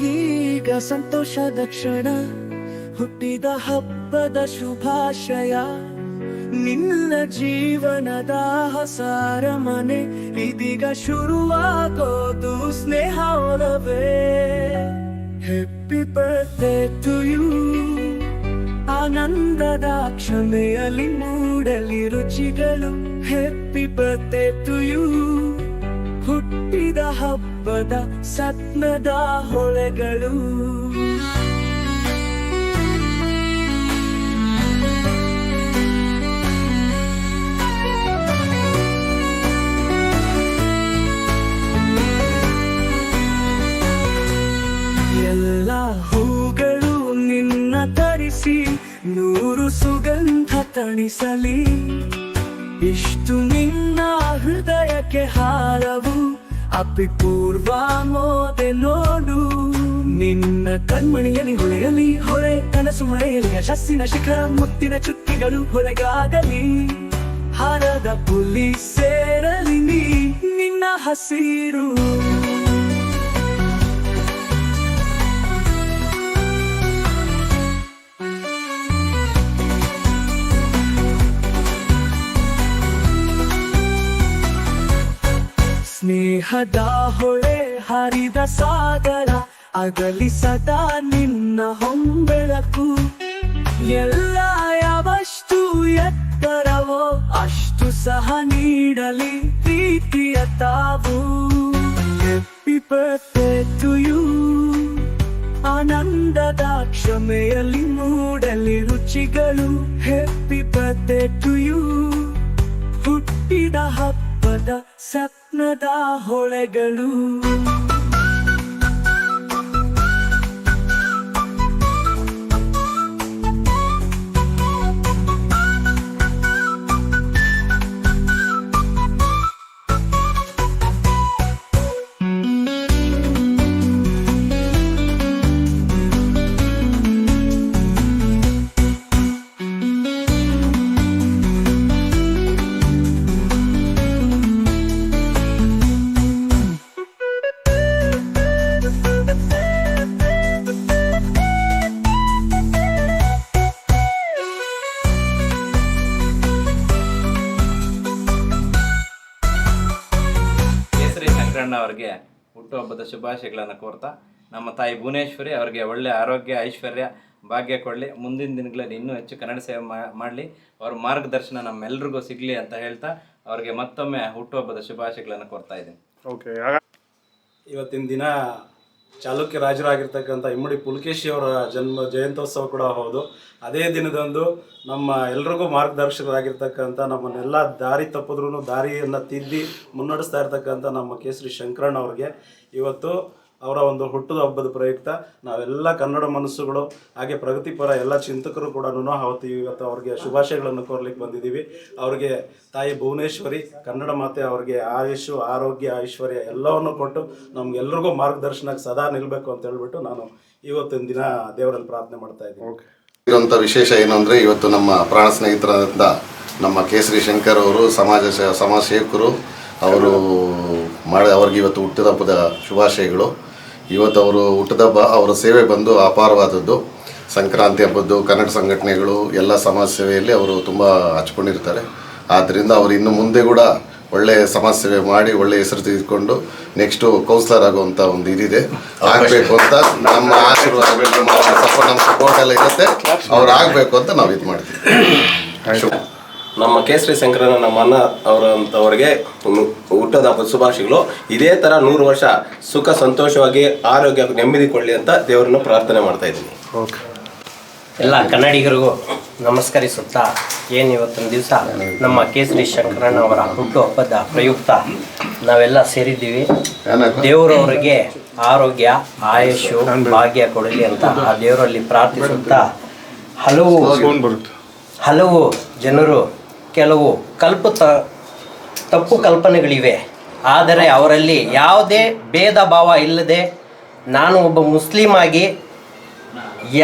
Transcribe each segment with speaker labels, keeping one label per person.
Speaker 1: ನಿನಗೀಗ ಸಂತೋಷದ ಕ್ಷಣ, ಹುಟ್ಟಿದ ಹಬ್ಬದ ಶುಭಾಶಯ. ನಿನ್ನ ಜೀವನದ ಹೊಸಾರ ಮನೆ ಇದೀಗ ಶುರುವಾಗೋದು ಸ್ನೇಹ ಹ್ಯಾಪಿ ಬರ್ತೆ ಟು ಯು ಆನಂದದ ಕ್ಷಮೆಯಲ್ಲಿ ಮೂಡಲಿ ರುಚಿಗಳು. ಹ್ಯಾಪಿ ಬರ್ತೇ ಟು ಯು ಹುಟ್ಟಿದ ಹಬ್ಬದ ಸತ್ನದ ಹೊಳೆಗಳು. ಎಲ್ಲ ಹೂಗಳು ನಿನ್ನ ತರಿಸಿ ನೂರು ಸುಗಂಧ ತಣಿಸಲಿ. ಇಷ್ಟು ನಿನ್ನ ಹೃದಯಕ್ಕೆ ಹಾರವು. ಅಪಿಪೂರ್ವ ಮೋದೆ ನೋಡು. ನಿನ್ನ ಕಣ್ಮಣಿಯಲ್ಲಿ ಹೊಳೆಯಲಿ, ಹೊಳೆ ಕನಸು ಮಳೆಯಲಿ ಯಶಸ್ಸಿನ ಶಿಖರ ಮುತ್ತಿನ ಚುಕ್ಕಿಗಳು ಹೊರಗಾಗಲಿ. ಹಾರದ ಪುಲಿ ಸೇರಲಿ ನಿನ್ನ ಹಸಿರು. ಸ್ನೇಹದ ಹೊಳೆ ಹರಿದ ಸಾಗರ, ಅಗಲಿ ಸದಾ ನಿನ್ನ ಹೊಂಬೆಳಕು. ಎಲ್ಲ ಯಾವಷ್ಟು ಎತ್ತರವೋ ಅಷ್ಟು ಸಹ ನೀಡಲಿ ಪ್ರೀತಿಯ ತಾವು. ಹೆಪ್ಪಿ ಬರ್ತೆ ಟು ಯು, ಆನಂದದ ಕ್ಷಮೆಯಲ್ಲಿ ಮೂಡಲಿ ರುಚಿಗಳು. ಹೆಪ್ಪಿ ಬರ್ತೆ ಟು ಯು, ಹುಟ್ಟಿದ ಹಬ್ಬದ ಸಪ್ನದ ಹೊಳೆಗಳು.
Speaker 2: ಶಂಕರಣ್ಣ ಅವರಿಗೆ ಹುಟ್ಟುಹಬ್ಬದ ಶುಭಾಶಯಗಳನ್ನು ಕೋರ್ತಾ ನಮ್ಮ ತಾಯಿ ಭುವನೇಶ್ವರಿ ಅವರಿಗೆ ಒಳ್ಳೆ ಆರೋಗ್ಯ ಐಶ್ವರ್ಯ ಭಾಗ್ಯ ಕೊಡಲಿ. ಮುಂದಿನ ದಿನಗಳಲ್ಲಿ ಇನ್ನೂ ಹೆಚ್ಚು ಕನ್ನಡ ಸೇವೆ ಮಾಡಲಿ. ಅವ್ರ ಮಾರ್ಗದರ್ಶನ ನಮ್ಮೆಲ್ರಿಗೂ ಸಿಗಲಿ ಅಂತ ಹೇಳ್ತಾ ಅವರಿಗೆ ಮತ್ತೊಮ್ಮೆ ಹುಟ್ಟುಹಬ್ಬದ ಶುಭಾಶಯಗಳನ್ನು ಕೊಡ್ತಾ ಇದ್ದೀನಿ.
Speaker 3: ಓಕೆ
Speaker 4: ಇವತ್ತಿನ ದಿನ ಚಾಲುಕ್ಯ ರಾಜರಾಗಿರ್ತಕ್ಕಂಥ ಇಮ್ಮಡಿ ಪುಲಕೇಶಿ ಅವರ ಜನ್ಮ ಜಯಂತ್ಯೋತ್ಸವ ಕೂಡ ಹೌದು. ಅದೇ ದಿನದಂದು ನಮ್ಮ ಎಲ್ರಿಗೂ ಮಾರ್ಗದರ್ಶಕರಾಗಿರ್ತಕ್ಕಂಥ ನಮ್ಮನ್ನೆಲ್ಲ ದಾರಿ ತಪ್ಪಿದ್ರೂ ದಾರಿಯನ್ನು ತಿದ್ದಿ ಮುನ್ನಡೆಸ್ತಾ ಇರ್ತಕ್ಕಂಥ ನಮ್ಮ ಕೇಸರಿ ಶಂಕರಣ್ಣ ಅವ್ರಿಗೆ. ಇವತ್ತು ಅವರ ಒಂದು ಹುಟ್ಟದ ಹಬ್ಬದ ಪ್ರಯುಕ್ತ ನಾವೆಲ್ಲ ಕನ್ನಡ ಮನಸ್ಸುಗಳು, ಹಾಗೆ ಪ್ರಗತಿಪರ ಎಲ್ಲ ಚಿಂತಕರು ಕೂಡ ಅವತ್ತು ಇವತ್ತು ಅವ್ರಿಗೆ ಶುಭಾಶಯಗಳನ್ನು ಕೋರ್ಲಿಕ್ಕೆ ಬಂದಿದ್ದೀವಿ. ಅವ್ರಿಗೆ ತಾಯಿ ಭುವನೇಶ್ವರಿ, ಕನ್ನಡ ಮಾತೆ ಅವ್ರಿಗೆ ಆಯುಷು, ಆರೋಗ್ಯ, ಐಶ್ವರ್ಯ ಎಲ್ಲವನ್ನು ಕೊಟ್ಟು ನಮ್ಗೆಲ್ರಿಗೂ ಮಾರ್ಗದರ್ಶನಕ್ಕೆ ಸದಾ ನಿಲ್ಲಬೇಕು ಅಂತ ಹೇಳ್ಬಿಟ್ಟು ನಾನು ಇವತ್ತಿನ ದಿನ ದೇವರಲ್ಲಿ ಪ್ರಾರ್ಥನೆ ಮಾಡ್ತಾ ಇದ್ದೀನಿ.
Speaker 5: ಇರುವಂಥ ವಿಶೇಷ ಏನು ಇವತ್ತು ನಮ್ಮ ಪ್ರಾಣ ಸ್ನೇಹಿತರಾದಂಥ ನಮ್ಮ ಕೇಸರಿ ಶಂಕರ್ ಅವರು, ಸಮಾಜ ಸಮಾಜ ಸೇವಕರು, ಅವರು ಮಾಡಿ ಅವ್ರಿಗೆ ಇವತ್ತು ಹುಟ್ಟಿದ ಹಬ್ಬದ ಶುಭಾಶಯಗಳು. ಇವತ್ತು ಅವರು ಹುಟ್ಟದಬ್ಬ ಅವರ ಸೇವೆ ಬಂದು ಅಪಾರವಾದದ್ದು. ಸಂಕ್ರಾಂತಿ ಹಬ್ಬದ್ದು ಕನ್ನಡ ಸಂಘಟನೆಗಳು ಎಲ್ಲ ಸಮಾಜ ಸೇವೆಯಲ್ಲಿ ಅವರು ತುಂಬ ಹಚ್ಕೊಂಡಿರ್ತಾರೆ. ಆದ್ದರಿಂದ ಅವರು ಇನ್ನು ಮುಂದೆ ಕೂಡ ಒಳ್ಳೆಯ ಸಮಾಜ ಸೇವೆ ಮಾಡಿ ಒಳ್ಳೆಯ ಹೆಸರು ತೆಗೆದುಕೊಂಡು ನೆಕ್ಸ್ಟು ಕೌನ್ಸಿಲರ್ ಆಗುವಂಥ ಒಂದು ಇದಿದೆ. ಆಗಬೇಕು ಅಂತ ನಮ್ಮ ಆಶೀರ್ವಾದ ನಮ್ಮ ಸಪೋರ್ಟ್ ಎಲ್ಲ ಇರುತ್ತೆ. ಅವ್ರು ಆಗಬೇಕು ಅಂತ ನಾವು ಇದು ಮಾಡ್ತೀವಿ.
Speaker 4: ನಮ್ಮ ಕೇಸರಿ ಶಂಕರನ ನಮ್ಮ ಅನ್ನ ಅವರಂಥವ್ರಿಗೆ ಹುಟ್ಟದ ಹಬ್ಬದ ಶುಭಾಶಯಗಳು. ಇದೇ ಥರ ನೂರು ವರ್ಷ ಸುಖ ಸಂತೋಷವಾಗಿ ಆರೋಗ್ಯ ನೆಮ್ಮದಿ ಕೊಳ್ಳಿ ಅಂತ ದೇವರನ್ನು ಪ್ರಾರ್ಥನೆ ಮಾಡ್ತಾ ಇದ್ದೀನಿ.
Speaker 3: ಓಕೆ.
Speaker 6: ಎಲ್ಲ ಕನ್ನಡಿಗರಿಗೂ ನಮಸ್ಕರಿಸುತ್ತಾ ಏನು ಇವತ್ತಿನ ದಿವಸ? ನಮ್ಮ ಕೇಸರಿ ಶಂಕರಣ್ಣ ಅವರ ಹುಟ್ಟು ಹಬ್ಬದ ಪ್ರಯುಕ್ತ. ನಾವೆಲ್ಲ ಸೇರಿದ್ದೀವಿ. ದೇವರವರಿಗೆ ಆರೋಗ್ಯ ಆಯುಷು ಭಾಗ್ಯ ಕೊಡಲಿ ಅಂತ ಆ ದೇವರಲ್ಲಿ ಪ್ರಾರ್ಥಿಸುತ್ತಾ ಹಲವು ಹಲವು ಜನರು ಕೆಲವು ಕಲ್ಪ ತಪ್ಪು ಕಲ್ಪನೆಗಳಿವೆ. ಆದರೆ ಅವರಲ್ಲಿ ಯಾವುದೇ ಭೇದ ಭಾವ ಇಲ್ಲದೆ ನಾನು ಒಬ್ಬ ಮುಸ್ಲಿಮ್ ಆಗಿ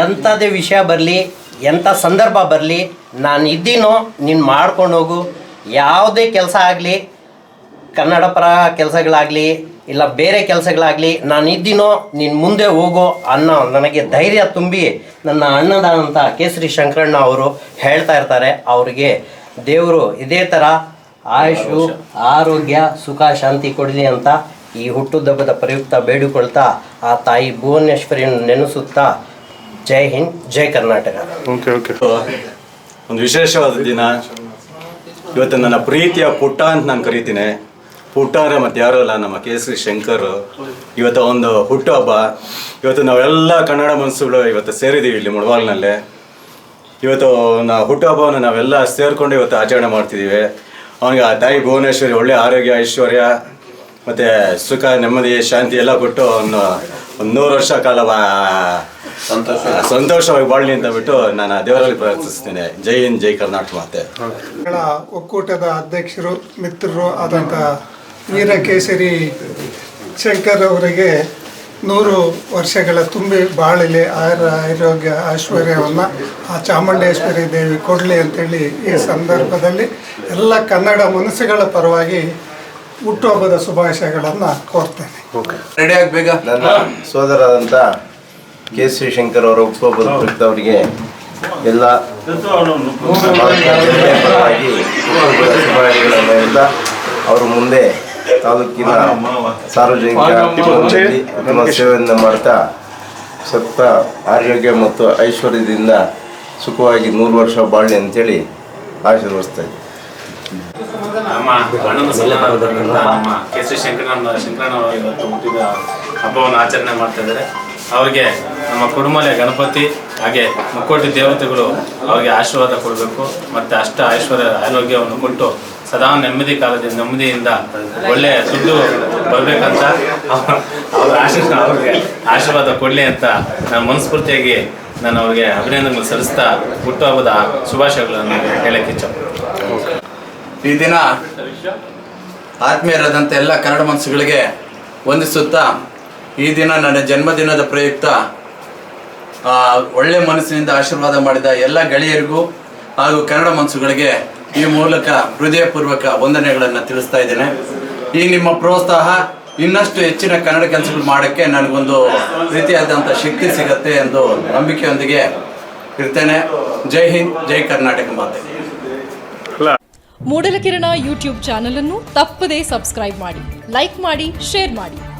Speaker 6: ಎಂಥದೇ ವಿಷಯ ಬರಲಿ, ಎಂಥ ಸಂದರ್ಭ ಬರಲಿ, ನಾನು ಇದ್ದೀನೋ, ನೀನು ಮಾಡ್ಕೊಂಡು ಹೋಗು. ಯಾವುದೇ ಕೆಲಸ ಆಗಲಿ, ಕನ್ನಡ ಪರ ಕೆಲಸಗಳಾಗಲಿ, ಇಲ್ಲ ಬೇರೆ ಕೆಲಸಗಳಾಗಲಿ, ನಾನು ಇದ್ದೀನೋ, ನೀನು ಮುಂದೆ ಹೋಗೋ ಅನ್ನೋ ನನಗೆ ಧೈರ್ಯ ತುಂಬಿ ನನ್ನ ಅಣ್ಣದಾದಂಥ ಕೇಸರಿ ಶಂಕರಣ್ಣ ಅವರು ಹೇಳ್ತಾ ಇರ್ತಾರೆ. ಅವರಿಗೆ ದೇವರು ಇದೇ ಥರ ಆಯುಷು ಆರೋಗ್ಯ. ಸುಖ ಶಾಂತಿ ಕೊಡಲಿ ಅಂತ ಈ ಹುಟ್ಟುಹಬ್ಬದ ಪ್ರಯುಕ್ತ ಬೇಡಿಕೊಳ್ತಾ ಆ ತಾಯಿ ಭುವನೇಶ್ವರಿಯನ್ನು ನೆನೆಸುತ್ತಾ ಜೈ ಹಿಂದ್ ಜೈ ಕರ್ನಾಟಕ.
Speaker 3: ಓಕೆ ಓಕೆ
Speaker 7: ಒಂದು ವಿಶೇಷವಾದ ದಿನ. ಇವತ್ತು ನನ್ನ ಪ್ರೀತಿಯ ಪುಟ್ಟ ಅಂತ ನಾನು ಕರಿತೀನಿ. ಪುಟ್ಟ ಅಂದರೆ ಮತ್ತೆ ಯಾರೂ ಅಲ್ಲ ನಮ್ಮ ಕೇಸರಿ ಶಂಕರ್. ಇವತ್ತು ಒಂದು ಹುಟ್ಟುಹಬ್ಬ. ಇವತ್ತು ನಾವೆಲ್ಲ ಕನ್ನಡ ಮನಸ್ಸುಗಳು ಇವತ್ತು ಸೇರಿದ್ದೀವಿ ಇಲ್ಲಿ ಮುಳಬಾಗಿಲಿನಲ್ಲಿ ಇವತ್ತು ನಾ ಹುಟ್ಟುಹಬ್ಬವನ್ನು ನಾವೆಲ್ಲ ಸೇರಿಕೊಂಡು ಇವತ್ತು ಆಚರಣೆ ಮಾಡ್ತಿದ್ದೀವಿ. ಅವನಿಗೆ ಆ ತಾಯಿ ಭುವನೇಶ್ವರಿ ಒಳ್ಳೆ ಆರೋಗ್ಯ ಐಶ್ವರ್ಯ ಮತ್ತು ಸುಖ ನೆಮ್ಮದಿ ಶಾಂತಿ ಎಲ್ಲ ಕೊಟ್ಟು ಅವನು ಒಂದು ನೂರು ವರ್ಷ ಕಾಲ ಸಂತೋಷ. ಸಂತೋಷವಾಗಿ ಬಾಳಲಿ ಅಂತ ಬಿಟ್ಟು ನಾನು ಆ ದೇವರಲ್ಲಿ ಪ್ರಾರ್ಥಿಸ್ತೇನೆ. ಜೈ ಹಿಂದ್ ಜೈ ಕರ್ನಾಟಕ ಮಾತೆ.
Speaker 8: ಒಕ್ಕೂಟದ ಅಧ್ಯಕ್ಷರು ಮಿತ್ರರು ಆದಂಥ ವೀರಕೇಸರಿ ಶಂಕರ್ ಅವರಿಗೆ ನೂರು ವರ್ಷಗಳ ತುಂಬಿ ಬಾಳಲಿ ಆಯುರ ಆರೋಗ್ಯ ಐಶ್ವರ್ಯವನ್ನು ಆ ಚಾಮುಂಡೇಶ್ವರಿ ದೇವಿ ಕೊಡಲಿ ಅಂತೇಳಿ ಈ ಸಂದರ್ಭದಲ್ಲಿ ಎಲ್ಲ ಕನ್ನಡ ಮನಸ್ಸುಗಳ ಪರವಾಗಿ ಹುಟ್ಟುಹಬ್ಬದ ಶುಭಾಶಯಗಳನ್ನು ಕೋರ್ತೇನೆ.
Speaker 9: ನನ್ನ ಸೋದರಾದಂಥ ಕೆ ಸಿ ಶಂಕರ್ ಅವರ ಹುಟ್ಟುಹಬ್ಬದ ಪ್ರಯುಕ್ತ ಅವರಿಗೆ ಎಲ್ಲ ಪರವಾಗಿ ಶುಭಾಶಯಗಳನ್ನು ಹೇಳ್ತಾ ಅವರು ಮುಂದೆ ತಾಲೂಕಿನ ಸಾರ್ವಜನಿಕ ಉತ್ತಮ ಸೇವೆಯನ್ನು ಮಾಡ್ತಾ ಸತ್ತ ಆರೋಗ್ಯ ಮತ್ತು ಐಶ್ವರ್ಯದಿಂದ ಸುಖವಾಗಿ ನೂರು ವರ್ಷ ಬಾಳಲಿ ಅಂತೇಳಿ ಆಶೀರ್ವದಿಸ್ತಾ ಇದ್ದೀನಿ
Speaker 10: ನಮ್ಮ ಅಣ್ಣನ ಸಮಾರಂಭದಿಂದ ನಮ್ಮ ಕೆ ಸಿ ಶಂಕರಣ್ಣ ಶಂಕರಣ್ಣ ಇವತ್ತು ಹುಟ್ಟಿದ ಹಬ್ಬವನ್ನು ಆಚರಣೆ ಮಾಡ್ತಾ ಇದ್ದಾರೆ. ಅವರಿಗೆ ನಮ್ಮ ಕುಡುಮಲೆ ಗಣಪತಿ ಹಾಗೆ ಮುಕ್ಕೋಟಿ ದೇವತೆಗಳು ಅವರಿಗೆ ಆಶೀರ್ವಾದ ಕೊಡಬೇಕು. ಮತ್ತು ಅಷ್ಟ ಐಶ್ವರ್ಯ ಆರೋಗ್ಯವನ್ನು ಕೊಟ್ಟು ಸದಾ ನೆಮ್ಮದಿ ಕಾಲದಿಂದ, ನೆಮ್ಮದಿಯಿಂದ ಒಳ್ಳೆಯ ದುಡ್ಡು ಬರಬೇಕಂತ ಅವ್ರ ಆಶೀರ್ವಾದ ಅವ್ರಿಗೆ ಆಶೀರ್ವಾದ ಕೊಡಲಿ ಅಂತ ನಾನು ಮನಸ್ಫೂರ್ತಿಯಾಗಿ ನಾನು ಅವ್ರಿಗೆ ಅಭಿನಂದನೆಗಳು ಸಲ್ಲಿಸ್ತಾ ಹುಟ್ಟುಹಬ್ಬದ ಶುಭಾಶಯಗಳನ್ನು ಹೇಳಕ್ಕೆ ಇಚ್ಛೆ.
Speaker 11: ಈ ದಿನ ಆತ್ಮೀಯರಾದಂಥ ಎಲ್ಲ ಕನ್ನಡ ಮನಸ್ಸುಗಳಿಗೆ ವಂದಿಸುತ್ತಾ ಈ ದಿನ ನನ್ನ ಜನ್ಮದಿನದ ಪ್ರಯುಕ್ತ ಒಳ್ಳೆ ಮನಸ್ಸಿನಿಂದ ಆಶೀರ್ವಾದ ಮಾಡಿದ ಎಲ್ಲ ಗೆಳೆಯರಿಗೂ ಹಾಗೂ ಕನ್ನಡ ಮನಸ್ಸುಗಳಿಗೆ ಈ ಮೂಲಕ ಹೃದಯಪೂರ್ವಕ ವಂದನೆಗಳನ್ನು ತಿಳಿಸ್ತಾ ಇದ್ದೇನೆ. ಈ ನಿಮ್ಮ ಪ್ರೋತ್ಸಾಹ ಇನ್ನಷ್ಟು ಹೆಚ್ಚಿನ ಕನ್ನಡ ಕೆಲಸಗಳು ಮಾಡೋಕ್ಕೆ ನನಗೊಂದು ರೀತಿಯಾದಂಥ ಶಕ್ತಿ ಸಿಗತ್ತೆ ಎಂದು ನಂಬಿಕೆಯೊಂದಿಗೆ ಇರ್ತೇನೆ. ಜೈ ಹಿಂದ್, ಜೈ ಕರ್ನಾಟಕ ಮಾತೆ.
Speaker 12: ಮೂಡಲಕಿರಣ ಯೂಟ್ಯೂಬ್ ಚಾನಲನ್ನು ತಪ್ಪದೇ ಸಬ್ಸ್ಕ್ರೈಬ್ ಮಾಡಿ, ಲೈಕ್ ಮಾಡಿ, ಶೇರ್ ಮಾಡಿ.